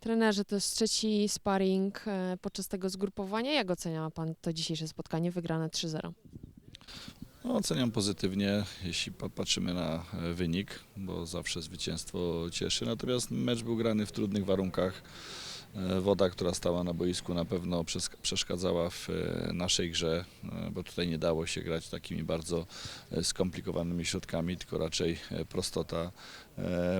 Trenerze, to jest trzeci sparring e, podczas tego zgrupowania. Jak ocenia Pan to dzisiejsze spotkanie wygrane 3-0? No, oceniam pozytywnie, jeśli patrzymy na e, wynik, bo zawsze zwycięstwo cieszy. Natomiast mecz był grany w trudnych warunkach. E, Woda, która stała na boisku, na pewno przes- przeszkadzała w naszej grze, bo tutaj nie dało się grać takimi bardzo skomplikowanymi środkami, tylko raczej prostota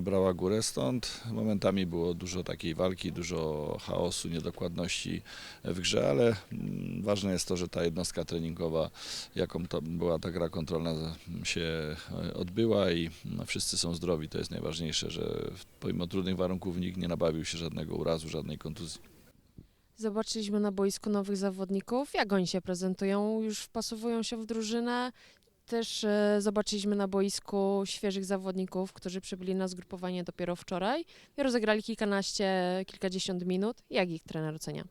brała górę. Stąd momentami było dużo takiej walki, dużo chaosu, niedokładności w grze, ale mm, ważne jest to, że ta jednostka treningowa jaką to była ta gra kontrolna się e, odbyła i no, wszyscy są zdrowi. To jest najważniejsze, że pomimo trudnych warunków nikt nie nabawił się żadnego urazu, żadnej kontuzji. Zobaczyliśmy na boisku nowych zawodników. Jak oni się prezentują? Już wpasowują się w drużynę? Też e, zobaczyliśmy na boisku świeżych zawodników, którzy przybyli na zgrupowanie dopiero wczoraj i rozegrali kilkanaście, kilkadziesiąt minut. Jak ich trener ocenia?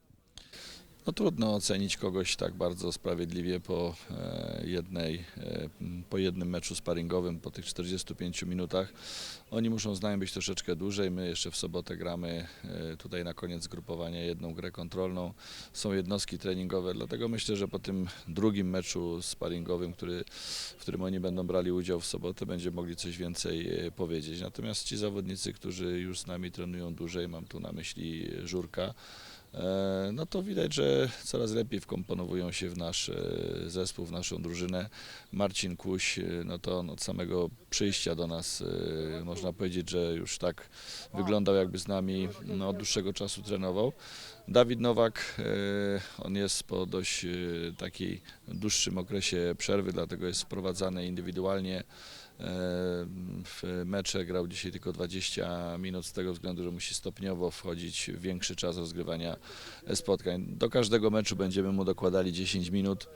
No trudno ocenić kogoś tak bardzo sprawiedliwie po e, jednej, e, po jednym meczu sparingowym, po tych 45 minutach. Oni muszą z nami być troszeczkę dłużej. My jeszcze w sobotę gramy e, tutaj na koniec grupowania jedną grę kontrolną. Są jednostki treningowe, dlatego myślę, że po tym drugim meczu sparingowym, który, w którym oni będą brali udział w sobotę, będziemy mogli coś więcej powiedzieć. Natomiast ci zawodnicy, którzy już z nami trenują dłużej, mam tu na myśli Żurka, no to widać, że coraz lepiej wkomponowują się w nasz e, zespół, w naszą drużynę. Marcin Kuś, e, no to on od samego przyjścia do nas e, można powiedzieć, że już tak wyglądał jakby z nami no, od dłuższego czasu trenował. Dawid Nowak, e, on jest po dość e, takiej dłuższym okresie przerwy, dlatego jest wprowadzany indywidualnie. E, W mecze grał dzisiaj tylko 20 minut z tego względu, że musi stopniowo wchodzić w większy czas rozgrywania spotkań. Do każdego meczu będziemy mu dokładali 10 minut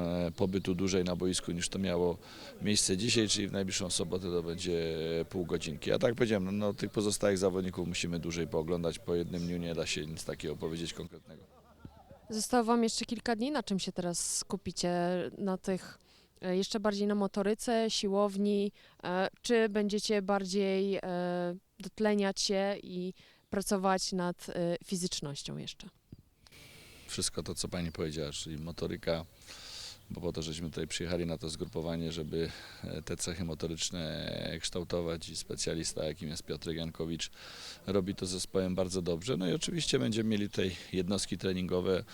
e, pobytu dłużej na boisku niż to miało miejsce dzisiaj, czyli w najbliższą sobotę to będzie pół godzinki. A tak powiedziałem, no, no, tych pozostałych zawodników musimy dłużej pooglądać, po jednym dniu nie da się nic takiego powiedzieć konkretnego. Zostało Wam jeszcze kilka dni. Na czym się teraz skupicie? Na tych e, jeszcze bardziej na motoryce, siłowni? E, Czy będziecie bardziej dotleniać się i pracować nad e, fizycznością jeszcze? wszystko to, co Pani powiedziała, czyli motoryka, bo po to, żeśmy tutaj przyjechali na to zgrupowanie, żeby e, te cechy motoryczne kształtować i specjalista, jakim jest Piotr Jankowicz, robi to zespołem bardzo dobrze. No i oczywiście będziemy mieli tutaj jednostki treningowe,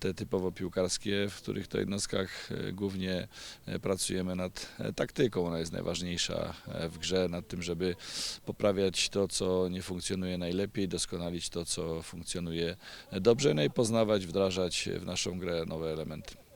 te typowo piłkarskie, w których to jednostkach e, głównie e, pracujemy nad taktyką. Ona jest najważniejsza w grze, nad tym, żeby poprawiać to, co nie funkcjonuje najlepiej, doskonalić to, co funkcjonuje dobrze, no i poznawać, wdrażać w naszą grę nowe elementy.